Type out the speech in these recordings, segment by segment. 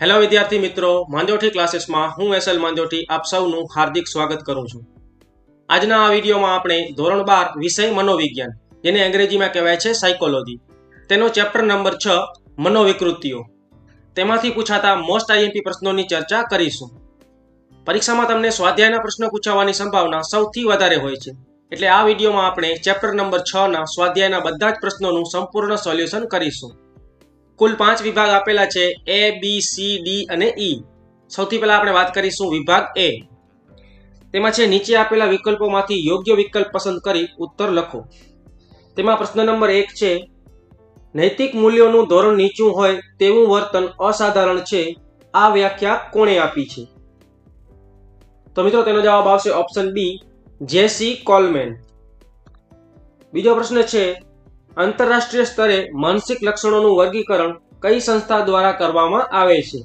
Hello વિદ્યાર્થી મિત્રો. માંજોઠી ક્લાસીસમાં હું એસએલ માંજોઠી આપ સૌનું હાર્દિક સ્વાગત કરું છું. આજના આ વિડીયોમાં આપણે ધોરણ બાર વિષય મનોવિજ્ઞાન, જેને અંગ્રેજીમાં કહેવાય છે સાયકોલોજી તેનો ચેપ્ટર નંબર છ, મનોવિકૃતિઓ. તેમાંથી પૂછાતા મોસ્ટ આઈએમપી પ્રશ્નોની ચર્ચા કરીશું. પરીક્ષામાં તમને સ્વાધ્યાયના પ્રશ્નો પૂછાવાની સંભાવના સૌથી વધારે હોય છે. એટલે આ વિડીયોમાં આપણે ચેપ્ટર નંબર છ ના સ્વાધ્યાયના બધા જ પ્રશ્નોનું સંપૂર્ણ સોલ્યુશન કરીશું. કુલ પાંચ વિભાગ આપેલા છે એ બી સી ડી અને ઈ સૌથી પહેલા આપણે વાત કરીશું વિભાગ એ તેમાં છે, નીચે આપેલા વિકલ્પોમાંથી યોગ્ય વિકલ્પ પસંદ કરી ઉત્તર લખો. તેમાં પ્રશ્ન નંબર એક છે, નૈતિક મૂલ્યોનું ધોરણ નીચું હોય તેવું વર્તન અસાધારણ છે આ વ્યાખ્યા કોણે આપી છે? તો મિત્રો, તેનો જવાબ આવશે ઓપ્શન બી જેસી કોલમેન બીજો પ્રશ્ન છે આંતરરાષ્ટ્રીય સ્તરે માનસિક લક્ષણોનું વર્ગીકરણ કઈ સંસ્થા દ્વારા કરવામાં આવે છે?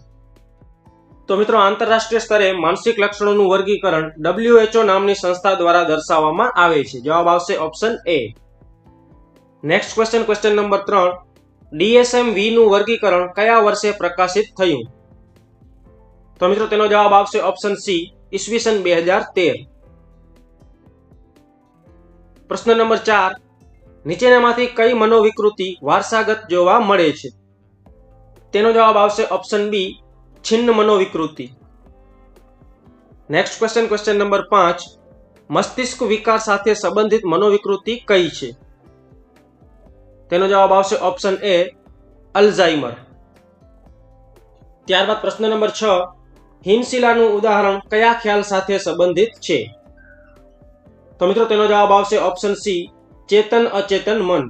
તો મિત્રો, આંતરરાષ્ટ્રીય સ્તરે માનસિક લક્ષણોનું વર્ગીકરણ ડબલ્યુએચઓ નામની સંસ્થા દ્વારા દર્શાવવામાં આવે છે. જવાબ આવશે option A. Next question question number ત્રણ. ડીએસએમનું વર્ગીકરણ કયા વર્ષે પ્રકાશિત થયું? તો મિત્રો, તેનો જવાબ આવશે ઓપ્શન સી, ઈસવીસન બે હજાર તેર. પ્રશ્ન નંબર ચાર. નીચેનામાંથી કઈ મનોવિકૃતિ વારસાગત જોવા મળે છે? તેનો જવાબ આવશે ઓપ્શન બી છિન્ન મનોવિકૃતિ. નેક્સ્ટ ક્વેશ્ચન ક્વેશ્ચન નંબર પાંચ. મસ્તિષ્ક વિકાર સાથે સંબંધિત મનોવિકૃતિ કઈ છે? તેનો જવાબ આવશે ઓપ્શન એ અલ્ઝાઇમર. ત્યારબાદ પ્રશ્ન નંબર છ. હિમશિલાનું ઉદાહરણ કયા ખ્યાલ સાથે સંબંધિત છે? તો મિત્રો, તેનો જવાબ આવશે ઓપ્શન સી ચેતન અચેતન મન.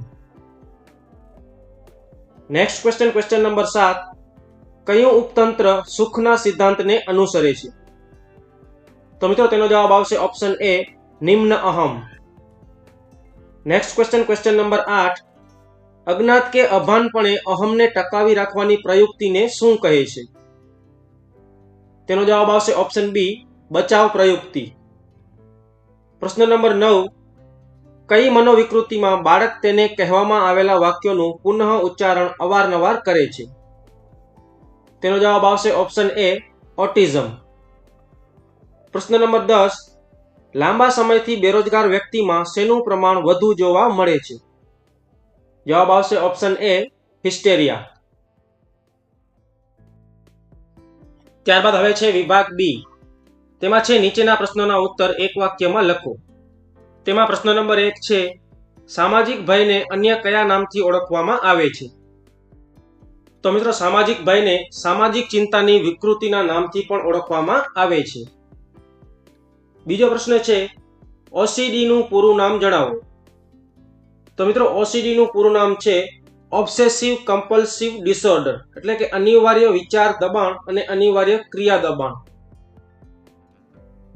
નેક્સ્ટ ક્વેશ્ચન ક્વેશ્ચન નંબર સાત. કયું ઉપતંત્ર સુખના સિદ્ધાંતને અનુસરે છે? તો મિત્રો, તેનો જવાબ આવશે ઓપ્શન એ નિમ્ન અહમ. નેક્સ્ટ ક્વેશ્ચન ક્વેશ્ચન નંબર આઠ. અજ્ઞાત કે અભાનપણે અહમને ટકાવી રાખવાની પ્રયુક્તિને શું કહે છે? તેનો જવાબ આવશે ઓપ્શન બી બચાવ પ્રયુક્તિ. પ્રશ્ન નંબર નવ. કઈ મનોવિકૃતિમાં બાળક તેને કહેવામાં આવેલા વાક્યોનું પુનઃ ઉચ્ચારણ અવારનવાર કરે છે? તેનો જવાબ આવશે ઓપ્શન એ, ઓટિઝમ. પ્રશ્ન નંબર દસ, લાંબા સમયથી બેરોજગાર વ્યક્તિમાં શેનું પ્રમાણ વધુ જોવા મળે છે? જવાબ આવશે ઓપ્શન એ, હિસ્ટેરિયા. ત્યારબાદ હવે છે વિભાગ બી. તેમાં છે નીચેના પ્રશ્નોના ઉત્તર એક વાક્યમાં લખો. તેમાં પ્રશ્ન નંબર એક છે, સામાજિક ભયને અન્ય કયા નામથી ઓળખવામાં આવે છે? તો મિત્રો, સામાજિક ભયને સામાજિક ચિંતાની વિકૃતિના નામથી પણ ઓળખવામાં આવે છે. બીજો પ્રશ્ન છે, ઓસીડીનું પૂરું નામ જણાવો. તો મિત્રો, ઓસીડીનું પૂરું નામ છે, ઓબ્સેસિવ કમ્પલ્સિવ ડિસઓર્ડર, એટલે કે અનિવાર્ય વિચાર દબાણ અને અનિવાર્ય ક્રિયા દબાણ.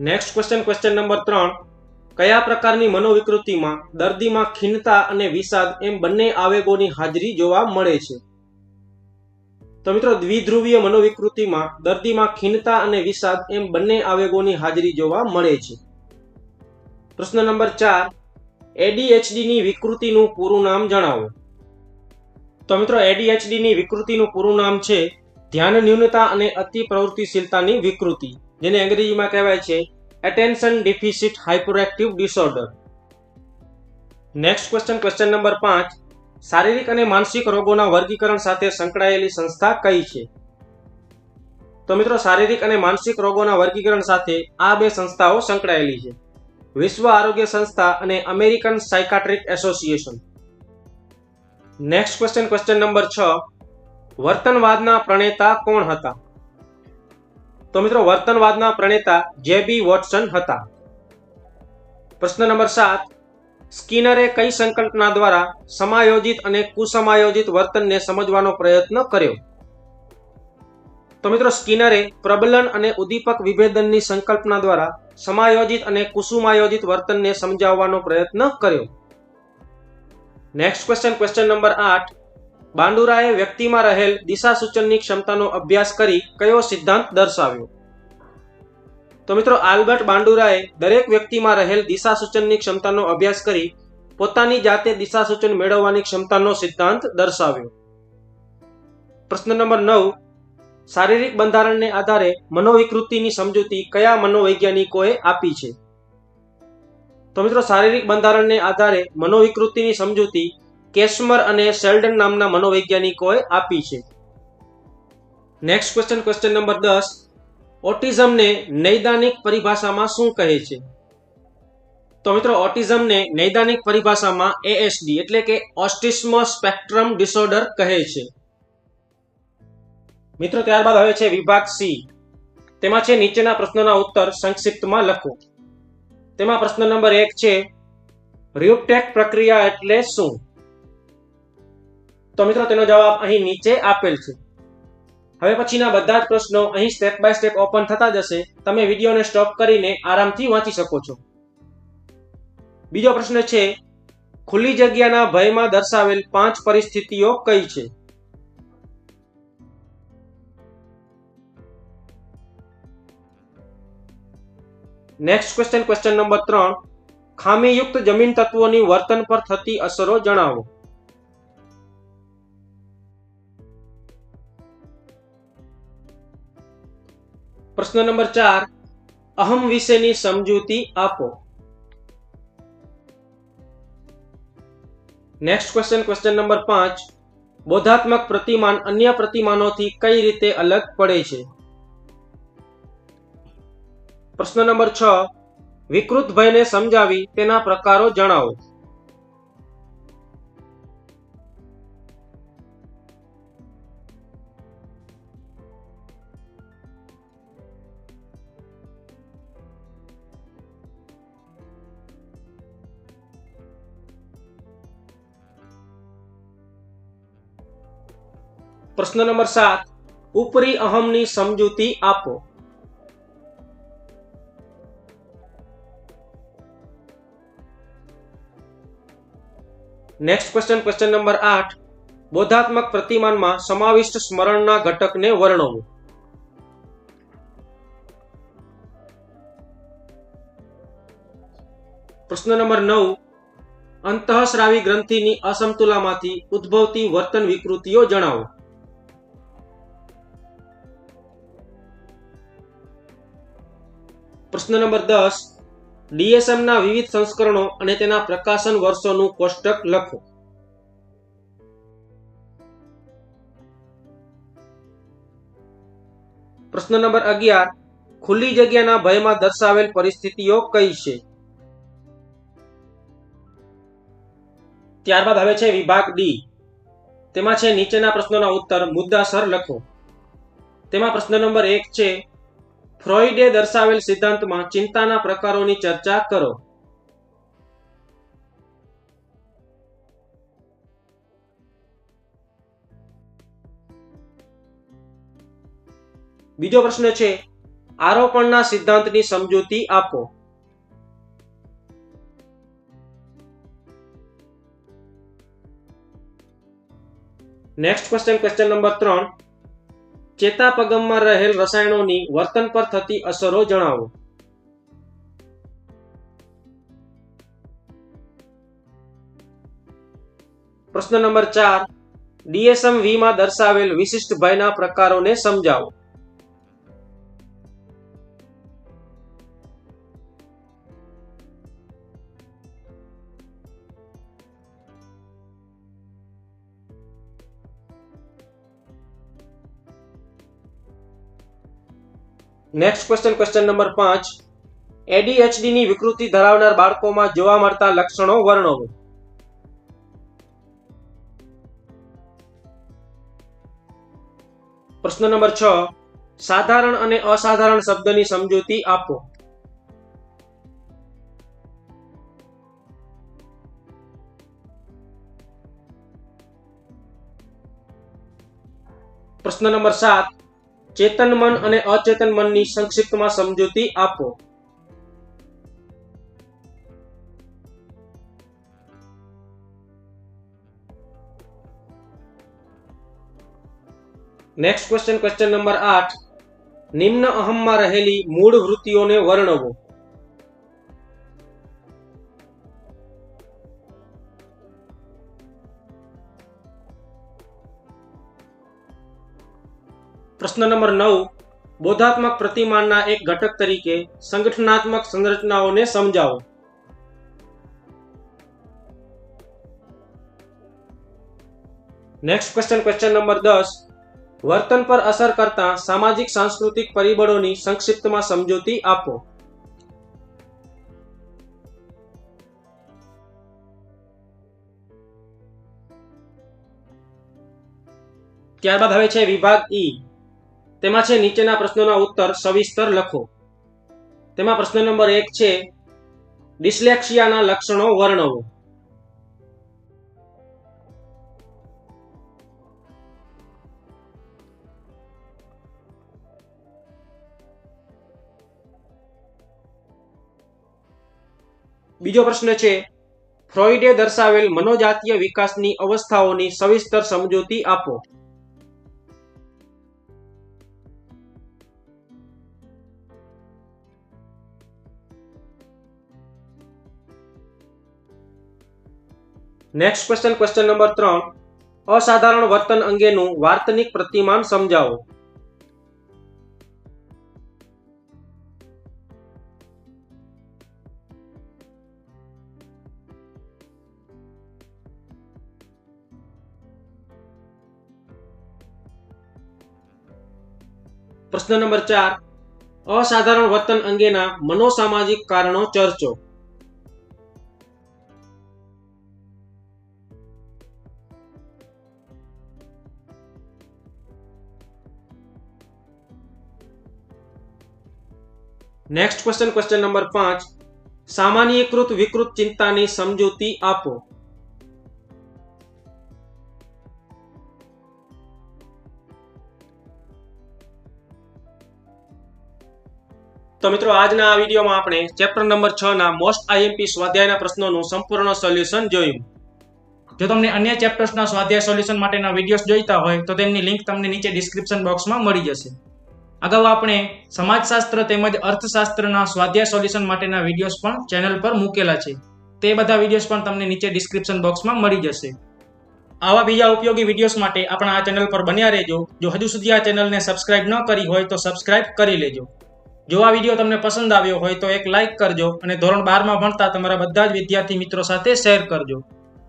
નેક્સ્ટ ક્વેશ્ચન ક્વેશ્ચન નંબર ત્રણ. કયા પ્રકારની મનોવિકૃતિમાં, દર્દીમાં ખિન્નતા અને વિષાદ એમ બંને આવેગોની હાજરી જોવા મળે છે? તો મિત્રો, દ્વિધ્રુવીય મનોવિકૃતિમાં, દર્દીમાં ખિન્નતા અને વિષાદ એમ બંને આવેગોની હાજરી જોવા મળે છે. પ્રશ્ન નંબર ચાર એડીએચડી ની વિકૃતિનું પૂરું નામ જણાવો. તો મિત્રો એડીએચડી ની વિકૃતિનું પૂરું નામ છે ધ્યાન ન્યૂનતા અને અતિ પ્રવૃત્તિશીલતાની વિકૃતિ, જેને અંગ્રેજીમાં કહેવાય છે attention deficit hyperactive disorder. Next question question number પાંચ. શારીરિક અને માનસિક રોગોના વર્ગીકરણ સાથે સંકળાયેલી સંસ્થા કઈ છે? તો મિત્રો, શારીરિક અને માનસિક રોગોના વર્ગીકરણ સાથે આ બે સંસ્થાઓ સંકળાયેલી છે. વિશ્વ આરોગ્ય સંસ્થા અને American psychiatric association next question question number છ. વર્તનવાદના પ્રણેતા કોણ હતા? તો મિત્રો, વર્તનવાદના પ્રણેતા જેબી વોટસન હતા. પ્રશ્ન નંબર સાત, સ્કિનરે કઈ સંકલ્પના દ્વારા સમાયોજિત અને કુસમાયોજિત વર્તનને સમજવાનો પ્રયત્ન કર્યો? તો મિત્રો, સ્કિનરે પ્રબલન અને ઉદ્દીપક વિભેદનની સંકલ્પના દ્વારા સમાયોજિત અને કુસુમાયોજિત વર્તનને સમજાવવાનો પ્રયત્ન કર્યો. નેક્સ્ટ ક્વેશ્ચન ક્વેશ્ચન નંબર આઠ બાંડુરાએ વ્યક્તિમાં રહેલ દિશા સૂચનની ક્ષમતાનો અભ્યાસ કરી કયો સિદ્ધાંત દર્શાવ્યો? તો મિત્રો, આલ્બર્ટ બાંડુરાએ દરેક વ્યક્તિમાં રહેલ દિશા સૂચનની ક્ષમતાનો અભ્યાસ કરી પોતાની જાતે દિશા સૂચન મેળવવાની ક્ષમતાનો સિદ્ધાંત દર્શાવ્યો. પ્રશ્ન નંબર નવ, શારીરિક બંધારણને આધારે મનોવિકૃતિની સમજૂતી કયા મનોવૈજ્ઞાનિકોએ આપી છે? તો મિત્રો, શારીરિક બંધારણને આધારે મનોવિકૃતિની સમજૂતી કેસ્મર અને શેલ્ડન નામના મનોવૈજ્ઞાનિકોએ આપી છે. નેક્સ્ટ ક્વેશ્ચન ક્વેશ્ચન નંબર દસ. ઓટિઝમને નૈદાનિક પરિભાષામાં શું કહે છે? તો મિત્રો ઓટિઝમને નૈદાનિક પરિભાષામાં એએસડી એટલે કે ઓસ્ટિસ્મ સ્પેક્ટ્રમ ડિસઓર્ડર કહે છે. મિત્રો, ત્યારબાદ હવે છે વિભાગ સી. તેમાં છે નીચેના પ્રશ્નોના ઉત્તર સંક્ષિપ્તમાં લખો. તેમાં પ્રશ્ન નંબર એક છે રિયુપટેક પ્રક્રિયા એટલે શું? તો મિત્રો, તેનો જવાબ અહીં નીચે આપેલ છે. હવે પછીના બધા જ પ્રશ્નો અહીં સ્ટેપ બાય સ્ટેપ ઓપન થતા જશે. તમે વિડીયોને સ્ટોપ કરીને આરામથી વાંચી શકો છો. બીજો પ્રશ્ન છે, ખુલ્લી જગ્યાના ભયમાં દર્શાવેલ પાંચ પરિસ્થિતિઓ કઈ છે? નેક્સ્ટ ક્વેશ્ચન ક્વેશ્ચન નંબર ત્રણ. ખામીયુક્ત જમીન તત્વોની વર્તન પર થતી અસરો જણાવો. પ્રશ્ન નંબર ચાર, અહમ વિશેની સમજૂતી આપો. નેક્સ્ટ ક્વેશ્ચન ક્વેશ્ચન નંબર પાંચ, બોધાત્મક પ્રતિમાન અન્ય પ્રતિમાનોથી કઈ રીતે અલગ પડે છે? પ્રશ્ન નંબર છ, વિકૃત ભયને સમજાવી તેના પ્રકારો જણાવો. પ્રશ્ન નંબર સાત. ઉપરી અહમની સમજૂતી આપો. નેક્સ્ટ ક્વેશ્ચન ક્વેશ્ચન નંબર આઠ. બોધાત્મક પ્રતિમાનમાં સમાવિષ્ટ સ્મરણના ઘટકને વર્ણવો. પ્રશ્ન નંબર નવ. અંતઃસ્રાવી ગ્રંથિની અસમતુલામાંથી ઉદ્ભવતી વર્તન વિકૃતિઓ જણાવો. પ્રશ્ન નંબર દસ ડીએસએમના વિવિધ સંસ્કરણો અને તેના પ્રકાશન વર્ષોનું કોષ્ટક લખો. પ્રશ્ન નંબર અગિયાર, ખુલ્લી જગ્યાના ભયમાં દર્શાવેલ પરિસ્થિતિઓ કઈ છે? ત્યારબાદ હવે છે વિભાગ ડી તેમાં છે નીચેના પ્રશ્નોના ઉત્તર, મુદ્દાસર લખો. તેમાં પ્રશ્ન નંબર એક છે ફ્રોઈડે દર્શાવેલ સિદ્ધાંતમાં ચિંતાના પ્રકારોની ચર્ચા કરો. બીજો પ્રશ્ન છે, આરોપણના સિદ્ધાંતની સમજૂતી આપો. નેક્સ્ટ ક્વેશ્ચન ક્વેશ્ચન નંબર ત્રણ. ચેતાપગમમાં રહેલ રસાયણોની વર્તન પર થતી અસરો જણાવો. પ્રશ્ન નંબર ચાર, ડીએસએમ વીમાં દર્શાવેલ વિશિષ્ટ ભયના પ્રકારોને સમજાવો. નેક્સ્ટ ક્વેશ્ચન ક્વેશ્ચન નંબર પાંચ. એડીએચડી ની વિકૃતિ ધરાવનાર બાળકોમાં જોવા મળતા લક્ષણો વર્ણવો. પ્રશ્ન નંબર છ. સાધારણ અને અસાધારણ શબ્દની સમજૂતી આપો. પ્રશ્ન નંબર સાત. ચેતન મન અને અચેતન મનની સંક્ષિપ્તમાં સમજૂતી આપો. નેક્સ્ટ ક્વેશ્ચન ક્વેશ્ચન નંબર આઠ. નિમ્ન અહમમાં રહેલી મૂળ વૃત્તિઓને વર્ણવો. પ્રશ્ન નંબર નવ, બોધાત્મક પ્રતિમાનના એક ઘટક તરીકે સંગઠનાત્મક સંરચનાઓને સમજાવો. નેક્સ્ટ ક્વેશ્ચન ક્વેશ્ચન નંબર દસ. વર્તન પર અસર કરતા સામાજિક, સાંસ્કૃતિક પરિબળોની સંક્ષિપ્તમાં સમજૂતી આપો. ત્યારબાદ હવે છે વિભાગ ઈ. તેમાં છે નીચેના પ્રશ્નોના ઉત્તર સવિસ્તર લખો. તેમાં પ્રશ્ન નંબર એક છે, ડિસ્લેક્સિયાના લક્ષણો વર્ણવો. બીજો પ્રશ્ન છે, ફ્રોઈડે દર્શાવેલ મનોજાતીય વિકાસની અવસ્થાઓની સવિસ્તર સમજૂતી આપો. નેક્સ્ટ ક્વેશ્ચન ક્વેશ્ચન નંબર ત્રણ અસાધારણ વર્તન અંગેનું વાર્તનિક પ્રતિમાન સમજાવો. પ્રશ્ન નંબર ચાર. અસાધારણ વર્તન અંગેના મનોસામાજિક કારણો ચર્ચો. નેક્સ્ટ ક્વેશ્ચન ક્વેશ્ચન નંબર પાંચ. સામાન્યીકૃત વિકૃત ચિંતાની સમજૂતી આપો. તો મિત્રો, આજના આ વિડીયોમાં આપણે ચેપ્ટર નંબર છ ના મોસ્ટ આઈએમપી સ્વાધ્યાયના પ્રશ્નોનું સંપૂર્ણ સોલ્યુશન જોયું. જો તમને અન્ય ચેપ્ટર્સના સ્વાધ્યાય સોલ્યુશન માટેના વિડીયોઝ જોઈતા હોય, તો તેમની લિંક તમને નીચે ડિસ્ક્રિપ્શન બોક્સમાં મળી જશે. અગાઉ આપણે સમાજશાસ્ત્ર તેમજ અર્થશાસ્ત્રના સ્વાધ્યાય સોલ્યુશન માટેના વિડીયોઝ પણ ચેનલ પર મૂકેલા છે. તે બધા વિડીયોઝ પણ તમને નીચે ડિસ્ક્રિપ્શન બોક્સમાં મળી જશે. આવા બીજા ઉપયોગી વિડીયોઝ માટે આપણા આ ચેનલ પર બન્યા રહેજો. જો હજુ સુધી આ ચેનલને સબસ્ક્રાઇબ ન કરી હોય તો સબસ્ક્રાઇબ કરી લેજો. જો આ વીડિયો તમને પસંદ આવ્યો હોય તો એક લાઇક કરજો અને ધોરણ બારમાં ભણતા તમારા બધા જ વિદ્યાર્થી મિત્રો સાથે શેર કરજો.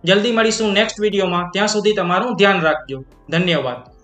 જલ્દી મળીશું નેક્સ્ટ વિડીયોમાં. ત્યાં સુધી તમારું ધ્યાન રાખજો. ધન્યવાદ.